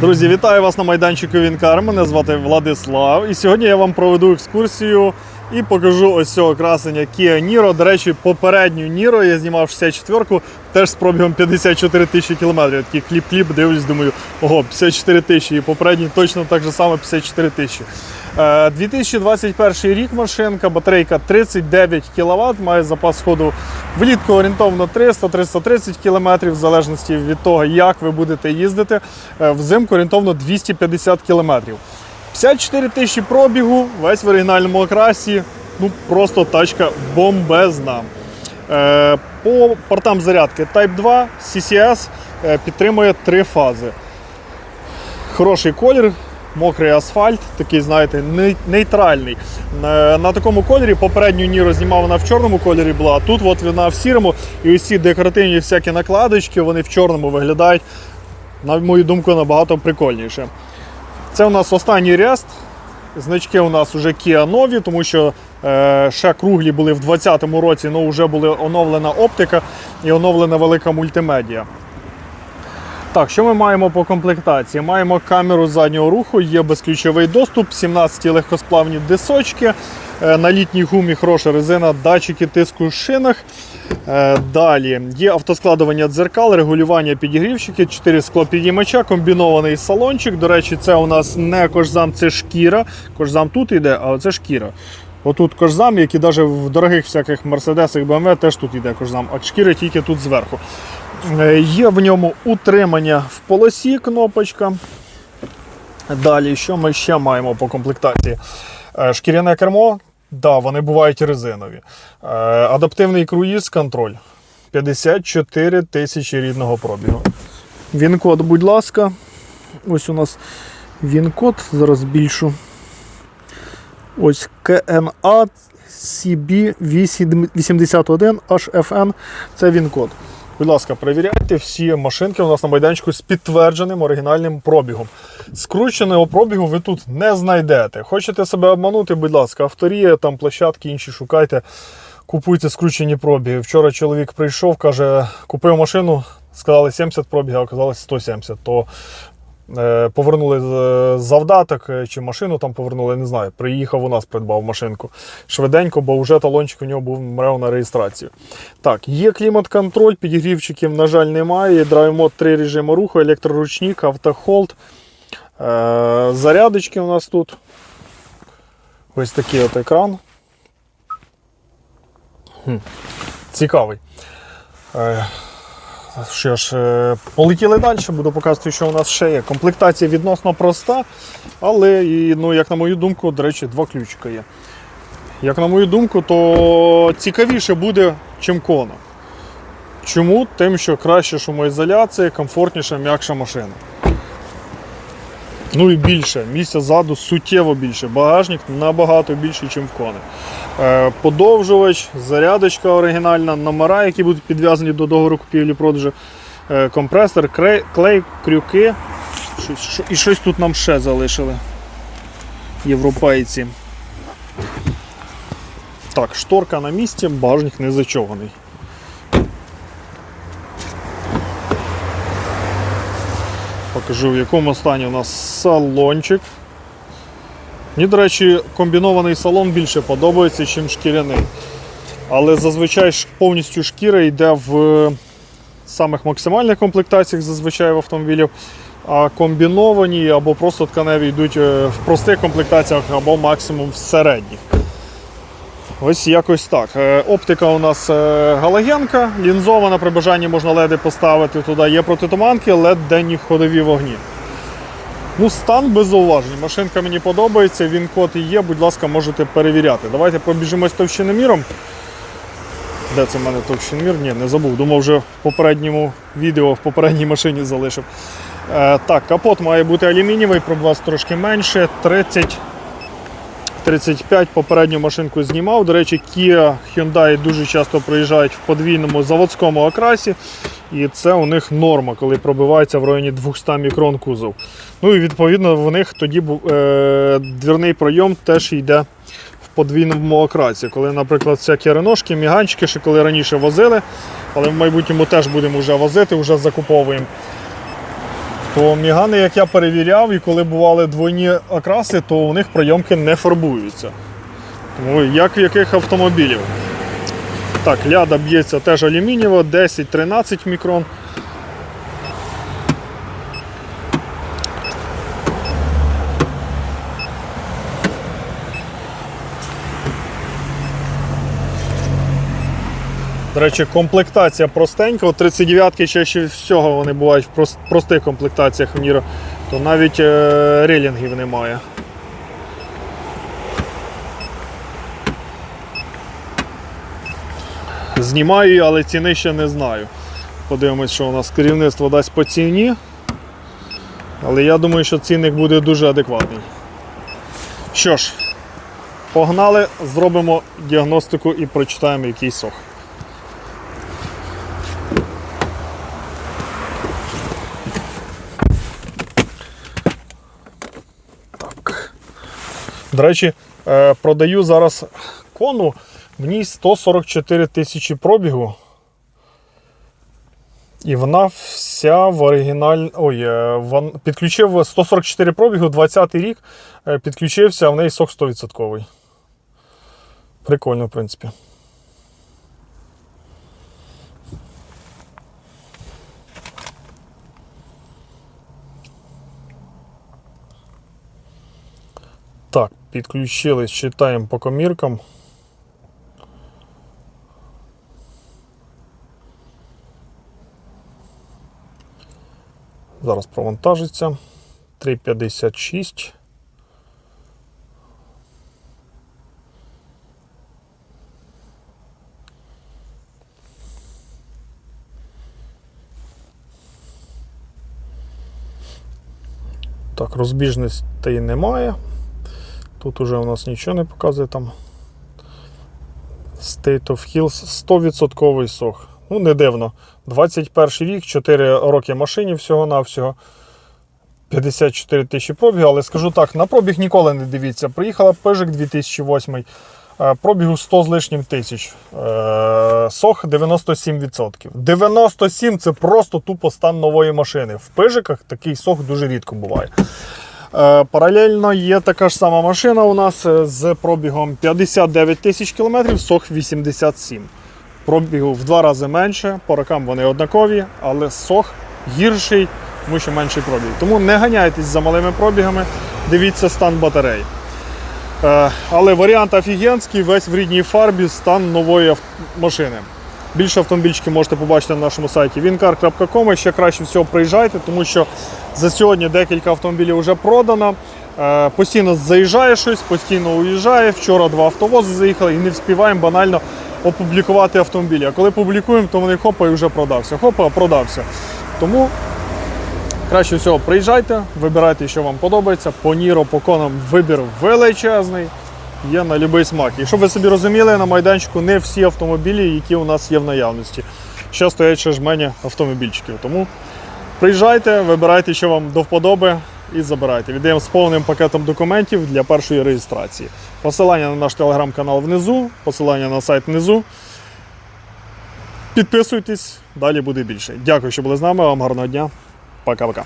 Друзі, вітаю вас на майданчику Вінкар. Мене звати Владислав. І сьогодні я вам проведу екскурсію і покажу ось цього красення Kia Niro. До речі, попередню Niro я знімав 64-ку, теж з пробігом 54 тисячі кілометрів. Такий кліп-кліп, дивлюсь, думаю, ого, 54 тисячі. І попередній точно так же само 54 тисячі. Е, 2021 рік машинка, батарейка 39 кВт, має запас ходу влітку орієнтовно 300-330 км, в залежності від того, як ви будете їздити. Е, Взимку орієнтовно 250 км. 54 тисячі пробігу, весь в оригінальному окрасі. Ну просто тачка бомбезна. Е, По портам зарядки Type 2, CCS е, підтримує три фази. Хороший колір, мокрий асфальт, такий, знаєте, нейтральний. На, на такому кольорі попередню Ніро знімав вона в чорному кольорі була, а тут от вона в сірому. І ці декоративні всякі накладочки, вони в чорному виглядають, на мою думку, набагато прикольніше. Це у нас останній рест. Значки у нас вже Kia нові, тому що е, ще круглі були в 2020 році, але вже була оновлена оптика і оновлена велика мультимедіа. Так, що ми маємо по комплектації? Маємо камеру заднього руху, є безключовий доступ, 17 легкосплавні дисочки, е, на літній гумі хороша резина, датчики тиску в шинах. Е, Далі є автоскладування дзеркал, регулювання підігрівчики, 4 склопідіймача, комбінований салончик. До речі, це у нас не кожзам, це шкіра. Кожзам тут йде, а це шкіра. Отут кожзам, як і навіть в дорогих всяких мерседесах BMW теж тут йде кожзам, а шкіра тільки тут зверху. Е, Є в ньому утримання в полосі кнопочка. Далі, що ми ще маємо по комплектації? Е, Шкіряне кермо, да, вони бувають резинові. Е, Адаптивний круїз контроль. 54 тисячі рідного пробігу. Він-код, будь ласка. Ось у нас він-код, зараз збільшу. Ось КНА CB 81 HFN. Це він-код. Будь ласка, перевіряйте всі машинки у нас на майданчику з підтвердженим оригінальним пробігом. Скрученого пробігу ви тут не знайдете. Хочете себе обманути, будь ласка, авторія, там площадки інші шукайте, купуйте скручені пробіги. Вчора чоловік прийшов, каже, купив машину, сказали 70 пробігів, а оказалось 170. То повернули завдаток е, чи машину там повернули, не знаю. Приїхав у нас, придбав машинку швиденько, бо вже талончик у нього був мрев на реєстрацію. Так, є клімат-контроль, підігрівчиків, на жаль, немає. Драйв-мод 3 режими руху, електроручник, автохолд. Е, зарядочки у нас тут. Ось такий от екран. Хм, Цікавий. Що ж, е, полетіли далі, буду показувати, що у нас ще є. Комплектація відносно проста, але, і, ну, як на мою думку, до речі, два ключика є. Як на мою думку, то цікавіше буде, чим Кона. Чому? Тим, що краще шумоізоляція, комфортніша, м'якша машина. Ну і більше. Місця ззаду суттєво більше. Багажник набагато більший, ніж в Кони. Е, подовжувач, зарядочка оригінальна, номера, які будуть підв'язані до договору купівлі-продажу, е, компресор, клей, крюки. І щось тут нам ще залишили. Європейці. Так, шторка на місці, багажник не зачований. Покажу, в якому стані у нас салончик. Мені, до речі, комбінований салон більше подобається, ніж шкіряний. Але зазвичай повністю шкіра йде в самих максимальних комплектаціях зазвичай в автомобілів. А комбіновані або просто тканеві йдуть е, в простих комплектаціях або максимум в середніх. Ось якось так. Е, Оптика у нас е, галогенка, лінзована, при бажанні можна леди поставити туди. Є протитуманки, лед денні ходові вогні. Ну, стан без зауважень. Машинка мені подобається, він код і є, будь ласка, можете перевіряти. Давайте пробіжимось товщиноміром. Де це в мене товщиномір? Ні, не забув. Думав, вже в попередньому відео в попередній машині залишив. Е, так, капот має бути алюмінієвий, пробваз трошки менше. 30 35 попередню машинку знімав. До речі, Kia Hyundai дуже часто проїжджають в подвійному заводському окрасі. І це у них норма, коли пробивається в районі 200 мікрон кузов. Ну і відповідно в них тоді е, двірний пройом теж йде в подвійному окрасі. Коли, наприклад, всякі реношки, міганчики, ще коли раніше возили, але в майбутньому теж будемо вже возити, вже закуповуємо. То мігани, як я перевіряв, і коли бували двойні окраси, то у них пройомки не фарбуються. Тому як в яких автомобілів. Так, ляда б'ється теж алюмінієва, 10-13 мікрон. Речі, комплектація простенька. От 39-ки чаще всього вони бувають в простих комплектаціях в Ніро, то навіть е, релінгів немає. Знімаю, але ціни ще не знаю. Подивимось, що у нас керівництво дасть по ціні. Але я думаю, що цінник буде дуже адекватний. Що ж, погнали, зробимо діагностику і прочитаємо який сох. До речі, е, продаю зараз кону. В ній 144 тисячі пробігу. І вона вся в оригіналь... Ой, е, вон... підключив 144 пробігу, 20 й рік. е, Підключився, а в неї сок 100%. Прикольно, в принципі. Так, підключились, читаємо по коміркам. Зараз провантажиться. 3,56. Так, розбіжностей немає. Тут уже у нас нічого не показує там. State of Hills 100% сох. Ну, не дивно. 21 рік, 4 роки машині всього-навсього. 54 тисячі пробігу, але скажу так, на пробіг ніколи не дивіться. Приїхала Peugeot 2008, е, пробігу 100 з лишнім тисяч. Е, Сох 97%. 97 це просто тупо стан нової машини. В пижиках такий сох дуже рідко буває. Е, Паралельно є така ж сама машина у нас е, з пробігом 59 тисяч кілометрів, сох 87. Пробігу в два рази менше, по рокам вони однакові, але сох гірший, тому що менший пробіг. Тому не ганяйтесь за малими пробігами, дивіться стан батареї. Е, Але варіант офігенський, весь в рідній фарбі, стан нової машини. Більше автомобільчики можете побачити на нашому сайті wincar.com. І Ще краще всього приїжджайте, тому що за сьогодні декілька автомобілів вже продано. Е, Постійно заїжджає щось, постійно уїжджає. Вчора два автовози заїхали і не вспіваємо банально опублікувати автомобілі. А коли публікуємо, то вони хопа і вже продався. Хопа, продався. Тому краще всього приїжджайте, вибирайте, що вам подобається. По Ніро, по конам вибір величезний. Є на будь-який смак. І щоб ви собі розуміли, на майданчику не всі автомобілі, які у нас є в наявності. Ще стоять ще жмені автомобільчиків. Тому приїжджайте, вибирайте, що вам до вподоби, і забирайте. Віддаємо з повним пакетом документів для першої реєстрації. Посилання на наш телеграм-канал внизу, посилання на сайт внизу. Підписуйтесь, далі буде більше. Дякую, що були з нами. Вам гарного дня. Пока-пока.